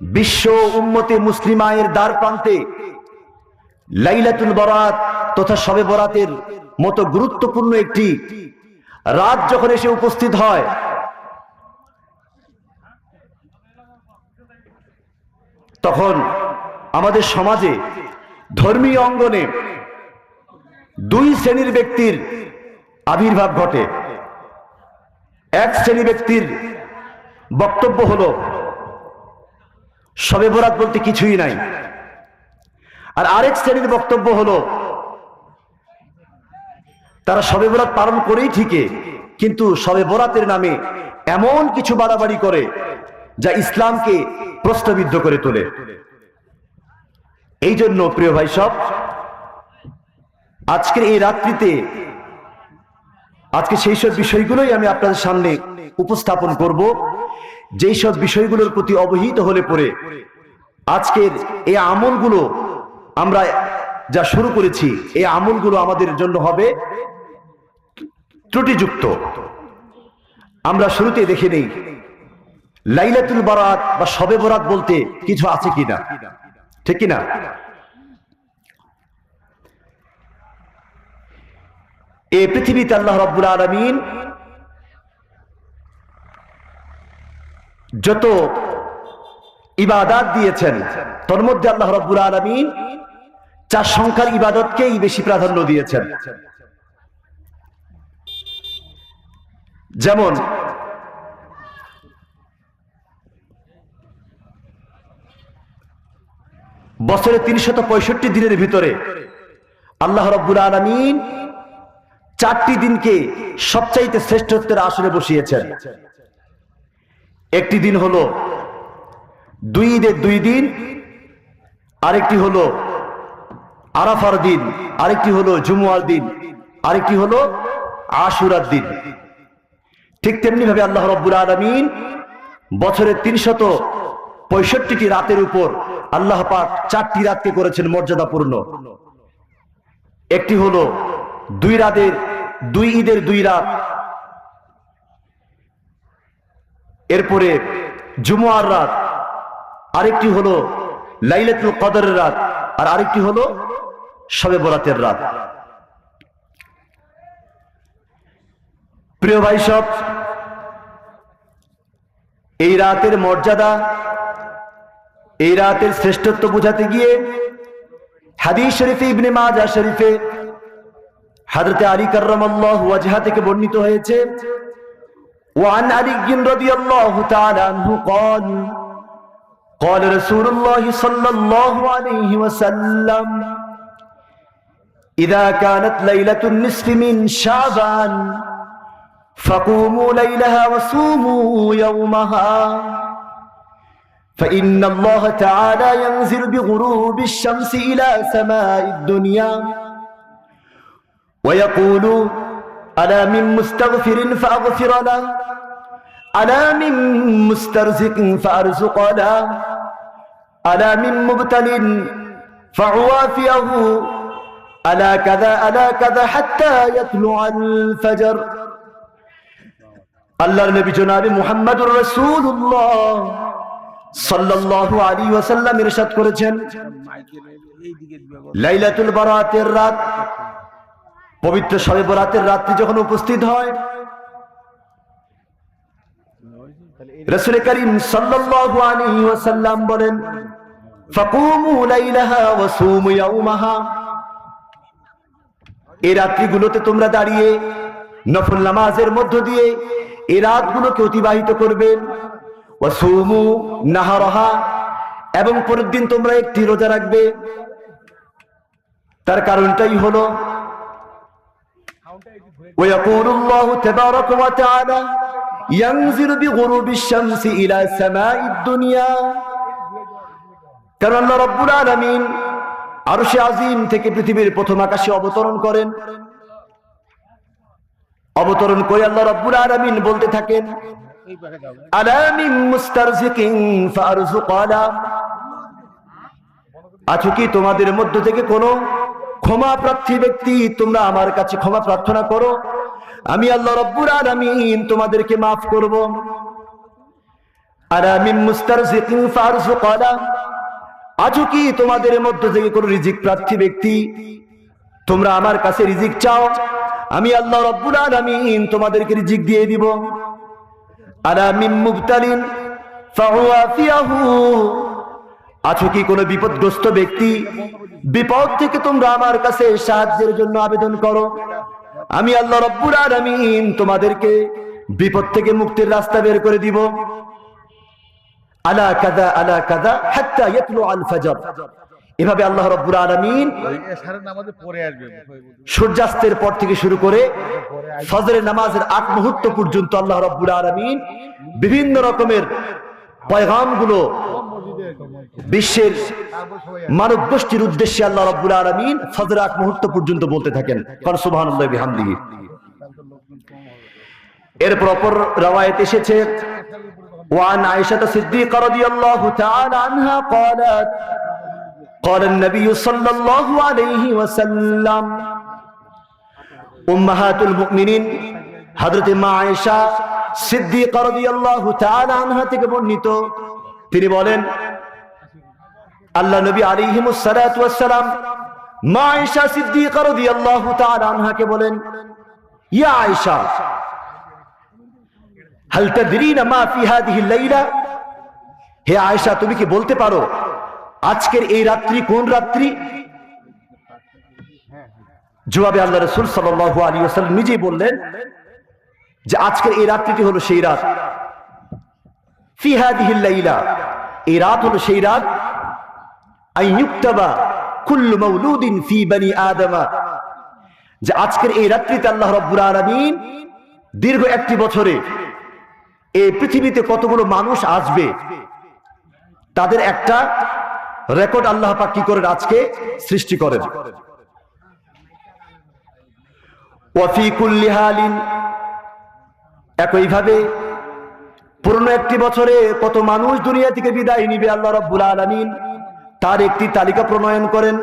বিশ্ব উম্মতে মুসলিমায়ের দ্বার প্রান্তে লাইলাতুল বরাত তথা শবে বরাতের মতো গুরুত্বপূর্ণ একটি রাত যখন এসে উপস্থিত হয়, তখন আমাদের সমাজে ধর্মীয় অঙ্গনে দুই শ্রেণির ব্যক্তির আবির্ভাব ঘটে। এক শ্রেণি ব্যক্তির বক্তব্য হলো শবে বরাত বলতে কিছুই নাই। আর আরেক শ্রেণির বক্তব্য হলো, তারা শবে বরাত পালন করেই ঠিকই, কিন্তু শবে বরাতের নামে এমন কিছু বাড়াবাড়ি করে যা ইসলামকে প্রশ্নবিদ্ধ করে তোলে। এই জন্য, প্রিয় ভাই সব, আজকের এই রাত্রিতে, আজকে সেই সব বিষয়গুলোই আমি আপনাদের সামনে উপস্থাপন করব। যেই সব বিষয়গুলোর প্রতি অবহিত হলে পরে আজকের এই আমলগুলো আমরা যা শুরু করেছি, এই আমলগুলো আমাদের জন্য হবে ত্রুটিযুক্ত। আমরা শুরুতে দেখে নেই, লাইলাতুল বরাত বা শবে বরাত বলতে কিছু আছে কিনা? ঠিক কিনা? এ পৃথিবীতে আল্লাহ রব্বুল আলমিন যত ইবাদাত দিয়েছেন, তোর মধ্যে আল্লাহ রব্বুল আলমিন চার সংখ্যার ইবাদতকেই বেশি প্রাধান্য দিয়েছেন। যেমন, বছরে তিনশত পঁয়ষট্টি দিনের ভিতরে আল্লাহ রব্বুল আলমিন চারটি দিনকে সবচাইতে শ্রেষ্ঠত্বের আসনে বসিয়েছেন। একটি দিন হলো দুই ঈদের দুই দিন, আরেকটি হলো আরাফার দিন, আরেকটি হলো জুমুয়ার দিন, আরেকটি হলো আশুরার দিন। ঠিক তেমনি ভাবে আল্লাহ রব্বুল আলমিন বছরের তিনশত পঁয়ষট্টিটি রাতের উপর আল্লাহ পাক চারটি রাতকে করেছেন মর্যাদাপূর্ণ। একটি হলো দুই রাতের, দুই ঈদের দুই রাত এরপরে জুমুয়ার রাত, আরেকটি হলো লাইলাতুল কদরের রাত, আর আরেকটি হলো শবে বরাতের রাত। প্রিয় ভাই সব, এই রাতের মর্যাদা, এই রাতের শ্রেষ্ঠত্ব বোঝাতে গিয়ে হাদিস শরীফে ইবনে মাজা শরীফে হাজরতে আলী কার্রামাল্লাহু ওয়াজহা থেকে বর্ণিত হয়েছে وعن علي رضي الله تعالى عنه قال قال رسول الله صلى الله عليه وسلم إذا كانت ليلة النصف من شعبان فقوموا ليلها وصوموا يومها فإن الله تعالى ينزل بغروب الشمس إلى سماء الدنيا ويقول ألا من مستغفر فأغفر له ألا من مسترزق فأرزق له ألا من مبتل فعوافيه ألا كذا ألا كذا حتى يطلع الفجر আল্লাহর নবী জনাবে মুহাম্মদুর রাসূলুল্লাহ সাল্লাল্লাহু আলাইহি ওয়াসাল্লাম ইরশাদ করেছেন লাইলাতুল বারাতের রাত পবিত্র শবে বরাতের রাত্রি যখন উপস্থিত হয়, রাসূল করিম ওয়াসাল্লাম বলেন, ফাকুমু লাইলাহা ওয়া এই রাত্রিগুলোতে তোমরা দাঁড়িয়ে নফল নামাজের মধ্য দিয়ে এই রাতগুলোকে অতিবাহিত করবে। ওয়া সুমু নাহারাহা। এবং পরের দিন তোমরা একটি রোজা রাখবে। তার কারণটাই হলো ويقول الله تبارك وتعالى ينزل بغروب الشمس إلى سماء الدنيا কারণ আল্লাহ রব্বুল আলামিন আরশে আজিম থেকে পৃথিবীর প্রথম আকাশে অবতরণ করেন অবতরণ করে আল্লাহ রব্বুল আলামিন বলতে থাকেন আলামিন মুস্তারজিকিন ফারজুকালা আছো কি তোমাদের মধ্য থেকে কোনো ক্ষমা প্রার্থী ব্যক্তি, তোমরা আমার কাছে ক্ষমা প্রার্থনা করো। আমি আল্লাহ রব্বুর আলামিন তোমাদেরকে মাফ করব। আর মুস্তারজিকিন ফারজুকানা আজও কি তোমাদের মধ্য থেকে কোন রিজিক প্রার্থী ব্যক্তি? তোমরা আমার কাছে রিজিক চাও। আমি আল্লাহ রব্বুল আলামিন তোমাদেরকে রিজিক দিয়ে দিব। আর মুবতালিন ফাহুয়াফিয়াহু আছো কি কোনো বিপদগ্রস্ত ব্যক্তি? বিপদ থেকে তোমরা আমার কাছে সাহায্যের জন্য আবেদন করো। আমি আল্লাহ রব্বুল আলামিন তোমাদেরকে বিপদ থেকে মুক্তির রাস্তা বের করে দিব। আলা কাদা আলা কাদা হাত্তা ইয়াতলু আল ফাজর। এভাবে আল্লাহ আসবে সূর্যাস্তের পর থেকে শুরু করে ফজরের নামাজের আগ মুহূর্ত পর্যন্ত আল্লাহ আলামিন বিভিন্ন রকমের পয়গামগুলো বিশ্বের মানব গোষ্ঠীর উদ্দেশ্যে আল্লাহ রব্বুল আলামিন ফজরের আগ মুহূর্ত পর্যন্ত বলতে থাকেন কারণ সুবহানাল্লাহি বিহামদিহি এরপর অপর রাওয়ায়াত এসেছে وعن عائشة الصديقة رضي الله تعالى عنها قالت قال النبي صلى الله عليه وسلم উম্মাহাতুল মুমিনিন হযরত মা আয়েশা সিদ্দিকা রাদিয়াল্লাহু তাআলা আনহা থেকে বর্ণিত তিনি বলেন আল্লাহ নবী আলাইহিমুস সালাতু সালাম মা তাআলা আনহাকে বলেন, ইয়া লাইলা? হে তুমি কি বলতে পারো আজকের এই রাত্রি কোন রাত্রি? জবাবে আল্লাহ রসুল সাল্লাল্লাহু নিজেই বললেন যে আজকের এই রাত্রিটি হলো সেই রাত। ফি হাদিহিল লাইলা, এই রাত হলো সেই রাত আই ইউক্তাবা কুল্লু মাউলুদিন ফি বনি আদমা। যে আজকের এই রাত্রিতে আল্লাহ রাব্বুল আলামিন দীর্ঘ একটি বছরে এই পৃথিবীতে কতগুলো মানুষ আসবে, তাদের একটা রেকর্ড আল্লাহ পাক কি করেন আজকে সৃষ্টি করেন। ওয়াফি কুল্লি হালিন, একইভাবে পুরনো একটি বছরে কত মানুষ দুনিয়া থেকে বিদায় নিবে আল্লাহ রব্বুল আলামিন। তার একটি তালিকা প্রণয়ন করেন।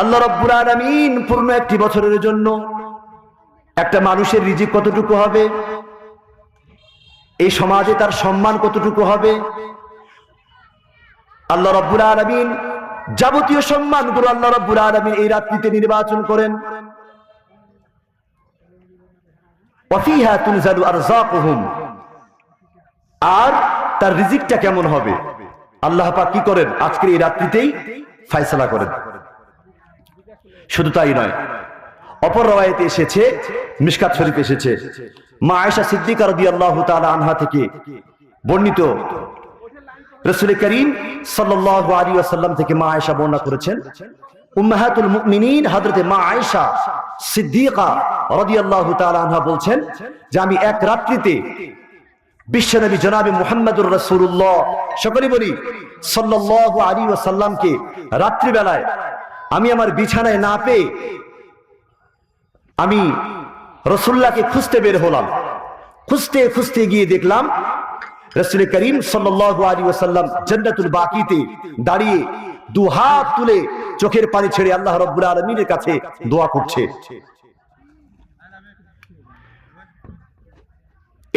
আল্লাহ রব্বুল আলামিন পূর্ণ একটি বছরের জন্য একটা মানুষের রিজিক কতটুকু হবে? এই সমাজে তার সম্মান কতটুকু হবে? আল্লাহ রব্বুল আলামিন যাবতীয় আল্লাহ রব্বুল আলামিন এই রাত্রিতে নির্বাচন করেন। ওয়াফিহা তুনজালু আরযাকুহুম আর তার রিজিকটা কেমন হবে? আল্লাহ পাক কি করেন? আজকের এই রাত্রিতেই ফয়সালা করেন। শুধু তাই নয়, অপর রাওয়ায়াতে এসেছে, মিশকাত শরীফ এসেছে। মা আয়েশা সিদ্দিকা রাদিয়াল্লাহু তাআলা আনহা থেকে বর্ণিত রসুল করিম সাল্লাল্লাহু আলাইহি ওয়াসাল্লাম থেকে মা আয়েশা বর্ণনা করেছেন, উম্মাহাতুল মুমিনিন হযরতে মা আয়েশা সিদ্দিকা রাদিয়াল্লাহু তাআলা আনহা বলছেন যে, আমি এক রাত্রিতে বিশ্বনবী জনাবে মুহাম্মদুর রাসূলুল্লাহ। সকলেই বলি, সাল্লাল্লাহু আলাইহি ওয়াসাল্লামকে রাত্রিবেলায় আমি আমার বিছানায় না পেয়ে আমি রসুল্লাহকে খুঁজতে বের হলাম। খুঁজতে খুঁজতে গিয়ে দেখলাম, রসুল করিম সাল্লাল্লাহু আলাইহি ওয়াসাল্লাম জান্নাতুল বাকিতে দাঁড়িয়ে দু হাত তুলে চোখের পানি ছেড়ে আল্লাহ রাব্বুল আলামিনের কাছে দোয়া করছে।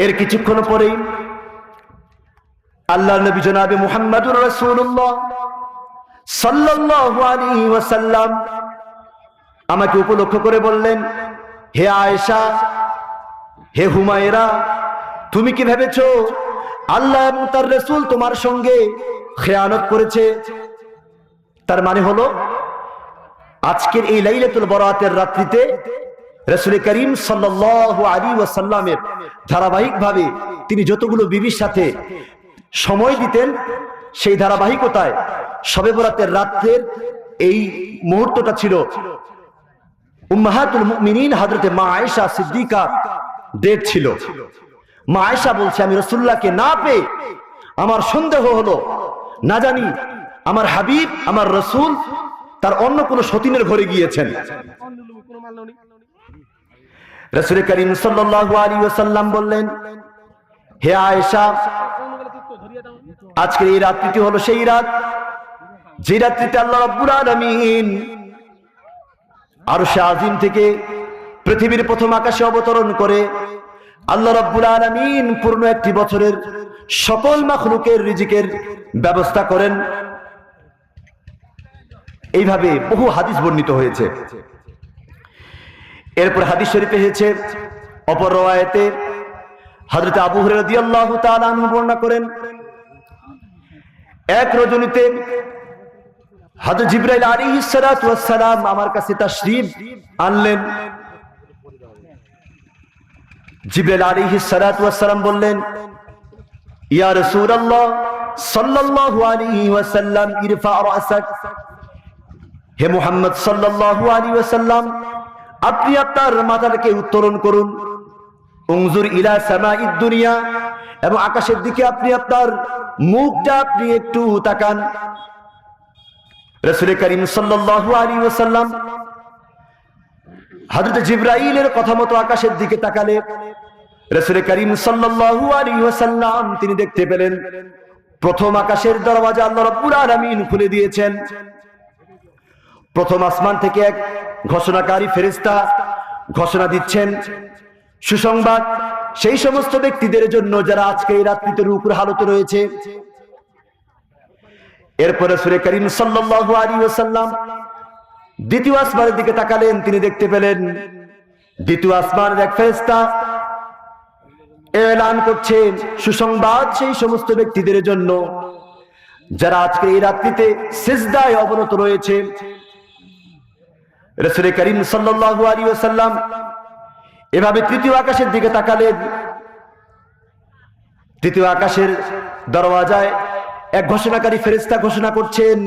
এর কিছুক্ষণ পরেই আল্লাহ নবী জনাবে মুহাম্মাদুর রাসূলুল্লাহ সাল্লাল্লাহু আলাইহি ওয়াসাল্লাম আমাকে উপলক্ষ করে বললেন, হে আয়েশা, হে হুমায়রা, তুমি কি ভেবেছো আল্লাহ এবং তার রসুল তোমার সঙ্গে খেয়ানত করেছে? তার মানে হলো, আজকের এই লাইলাতুল বরাতের রাত্রিতে রসুল করিম সাল্লাল্লাহু আলাইহি ওয়াসাল্লামের ধারাবাহিকভাবে তিনি যতগুলো বিবির সাথে সময় দিতেন, সেই ধারাবাহিকতায় শবে বরাতের রাত্রের এই মুহূর্তটা ছিল উম্মাহাতুল মুমিনিন হযরতে মা আয়েশা সিদ্দিকা ডেট ছিল। মা আয়েশা বলছে, আমি রাসূলুল্লাহকে না পেয়ে আমার সন্দেহ হলো, না জানি আমার হাবিব, আমার রসুল তার অন্য কোন সতীনের ঘরে গিয়েছেন। রসুল করিম সাল্লাল্লাহু আলাইহি বললেন, হে আয়েশা, আজকের এই রাত্রিটি হলো সেই রাত যে রাত্রিতে আল্লাহ রাব্বুল আলামিন আরশে আজিম থেকে পৃথিবীর প্রথম আকাশে অবতরণ করে আল্লাহ রাব্বুল আলামিন পূর্ণ একটি বছরের সকল মাখলুকের রিজিকের ব্যবস্থা করেন। এইভাবে বহু হাদিস বর্ণিত হয়েছে। এরপর হাদিস শরীফে এসেছে, অপর রওয়ায়েতে হযরত আবু বর্ণনা করেন, এক রজনীতে সালাম আমার কাছে আনলেন। সালাম বললেন, ইয়া রাসূলুল্লাহ ইরফা হে মুহাম্মদ সাল্লাল্লাহু ওয়াসাল্লাম আপনি আপনার মাথাটাকে উত্তোলন করুন। উংজুর ইলা সামাইদ দুনিয়া এবং আকাশের দিকে আপনি আপনার মুখটা আপনি একটু তাকান। রাসূল করিম সাল্লাল্লাহু আলাইহি ওয়াসাল্লাম হযরত জিবরাইলের কথা মতো আকাশের দিকে তাকালে রাসূল করিম সাল্লাল্লাহু আলাইহি ওয়াসাল্লাম তিনি দেখতে পেলেন, প্রথম আকাশের দরওয়াজা আল্লাহ রাব্বুল আলামিন খুলে দিয়েছেন। প্রথম আসমান থেকে এক ঘোষণাকারী ফেরেস্তা ঘোষণা দিচ্ছেন, সুসংবাদ, সেই সমস্ত ব্যক্তিদের জন্য যারা আজকে এই রাত্রিতে রূপুর হালতে রয়েছে। এরপরে সুরে করিম সাল্লাল্লাহু আলাইহি ওয়াসাল্লাম দ্বিতীয় আসমানের দিকে তাকালেন, তিনি দেখতে পেলেন দ্বিতীয় আসমানের এক ফেরেশতা এলান করছেন সুসংবাদ সেই সমস্ত ব্যক্তিদের জন্য যারা আজকে এই রাত্রিতে সিজদায় অবনত রয়েছে। রসুল করিম সাল্লাল্লাহু আলাইহি ওয়াসাল্লাম এভাবে তৃতীয় আকাশের দিকে তাকালেন। তৃতীয় আকাশের দরওয়াজায় এক ঘোষণাকারী ফেরেস্তা ঘোষণা করছেন,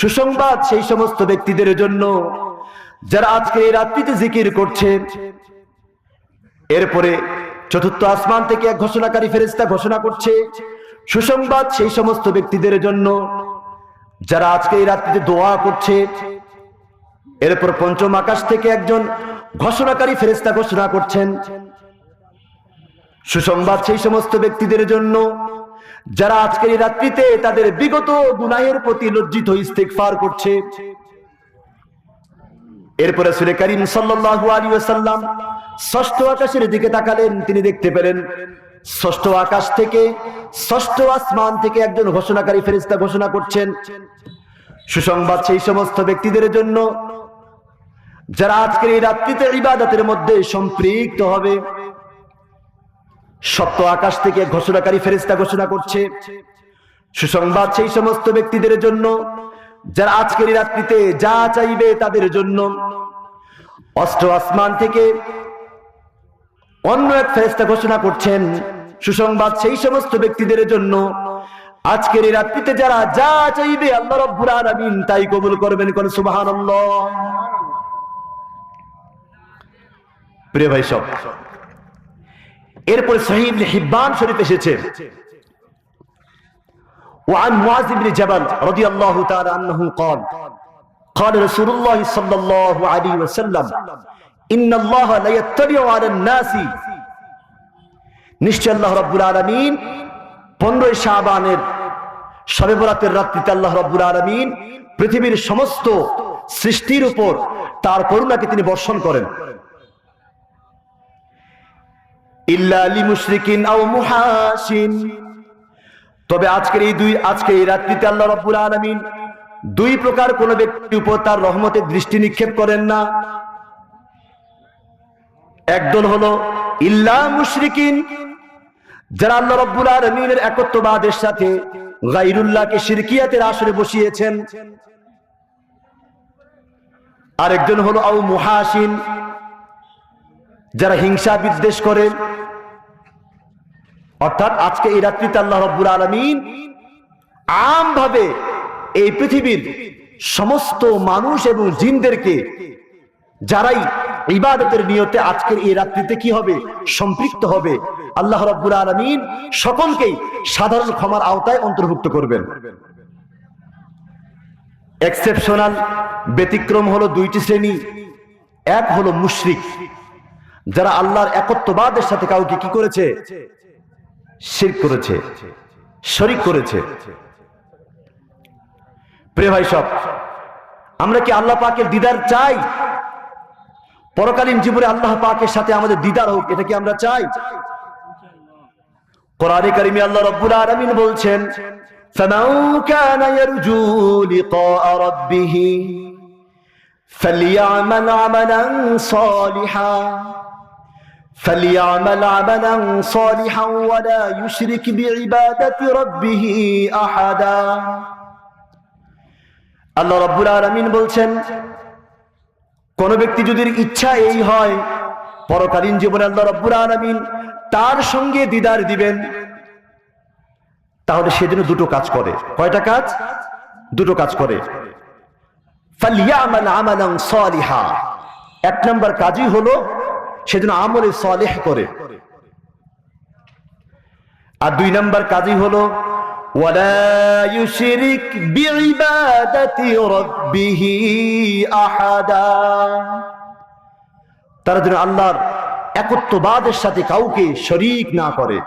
সুসংবাদ সেই সমস্ত ব্যক্তিদের জন্য যারা আজকে এই রাত্রিতে জিকির করছে এরপরে চতুর্থ আসমান থেকে এক ঘোষণাকারী ফেরেস্তা ঘোষণা করছে, সুসংবাদ সেই সমস্ত ব্যক্তিদের জন্য যারা আজকে এই রাত্রিতে দোয়া করছে। এরপর পঞ্চম আকাশ থেকে একজন ঘোষণাকারী ফেরেস্তা ঘোষণা করছেন, সুসংবাদ সেই সমস্ত ব্যক্তিদের জন্য যারা আজকের রাত্রিতে তাদের বিগত গুনাহের প্রতি লজ্জিত ইস্তেগফার করছে। এরপরে সুরে করিম সাল্লাল্লাহু আলাইহি ওয়াসাল্লাম ষষ্ঠ আকাশের দিকে তাকালেন, তিনি দেখতে পেলেন ষষ্ঠ আকাশ থেকে ষষ্ঠ আসমান থেকে একজন ঘোষণাকারী ফেরেস্তা ঘোষণা করছেন। সুসংবাদ সেই সমস্ত ব্যক্তিদের জন্য যারা আজকের এই রাত্রিতে ইবাদতের মধ্যে সম্পৃক্ত হবে, সপ্ত আকাশ থেকে ঘোষণাকারী ফেরেস্তা ঘোষণা করছে। সুসংবাদ সেই সমস্ত ব্যক্তিদের জন্য, যারা আজকের এই রাত্রিতে যা চাইবে তাদের জন্য। অষ্ট আসমান থেকে অন্য এক ফেরেস্তা ঘোষণা করছেন, সুসংবাদ সেই সমস্ত ব্যক্তিদের জন্য, আজকের এই রাত্রিতে যারা যা চাইবে আল্লাহ রব্বুল আলামিন তাই কবুল করবেন, কোন সুবহানাল্লাহ। প্রিয় ভাই সব এরপর সহিহ ইবনে হিব্বান শরীফ এসেছে وعن معاذ بن جبل رضي الله تعالى عنه قال قال رسول الله صلى الله عليه وسلم إن الله لا يطلع على الناس নিশ্চয় আল্লাহ রব্বুল আলমিন পনেরোই শাহবানের শবে বরাতের রাত্রিতে আল্লাহ রব্বুল আলমিন পৃথিবীর সমস্ত সৃষ্টির উপর তার করুণাকে তিনি বর্ষণ করেন তবে আজকের এই দুই আজকে এই রাত্রিতে আল্লাহ রব্বুল আলমিন দুই প্রকার কোন ব্যক্তির উপর তার রহমতের দৃষ্টি নিক্ষেপ করেন না। একদল হলো ইল্লা মুশরিকিন, যারা আল্লাহ রব্বুল আলমিনের একত্ববাদের সাথে গাইরুল্লাহকে শিরকিয়াতের আসরে বসিয়েছেন। আরেকজন হলো আউ মুহাসিন যারা হিংসা বিদ্বেষ করে, অর্থাৎ আজকে এই রাত্রিতে আল্লাহ রব্বুল আলমিন আমভাবে এই পৃথিবীর সমস্ত মানুষ এবং জিনদেরকে, যারাই ইবাদতের নিয়তে আজকের এই রাত্রিতে কি হবে? সম্পৃক্ত হবে। আল্লাহ রব্বুল আলমিন সকলকেই সাধারণ ক্ষমার আওতায় অন্তর্ভুক্ত করবেন। এক্সেপশনাল ব্যতিক্রম হলো দুইটি শ্রেণি। এক হলো মুশরিক। যারা আল্লাহর একত্ববাদের সাথে কাউকে কি করেছে শির করেছে শরিক করেছে প্রিয় ভাই সব আমরা কি আল্লাহ পাকের দিদার চাই পরকালীন জীবনে আল্লাহ পাকের সাথে আমাদের দিদার হোক এটা কি আমরা চাই কোরআনে কারিমে আল্লাহ রাব্বুল আলামিন বলছেন فمن كان يرجو لقاء ربه فليعمل عملا صالحا فليعمل عملا صالحا ولا يشرك بعبادة ربه أحدا আল্লাহ রাব্বুল আলামিন বলছেন কোন ব্যক্তি যদি ইচ্ছা এই হয় পরকালীন জীবনে আল্লাহ রাব্বুল আলামিন তার সঙ্গে দিদার দিবেন তাহলে সেদিন দুটো কাজ করে কয়টা কাজ দুটো কাজ করে ফালিয়ামাল আমালান সালিহা এক নাম্বার কাজই হলো সেদিন আমলে সালেহ করে। আর দুই নম্বর কাজই হলো তারা যেন আল্লাহর একত্ববাদের সাথে কাউকে শরিক না করে।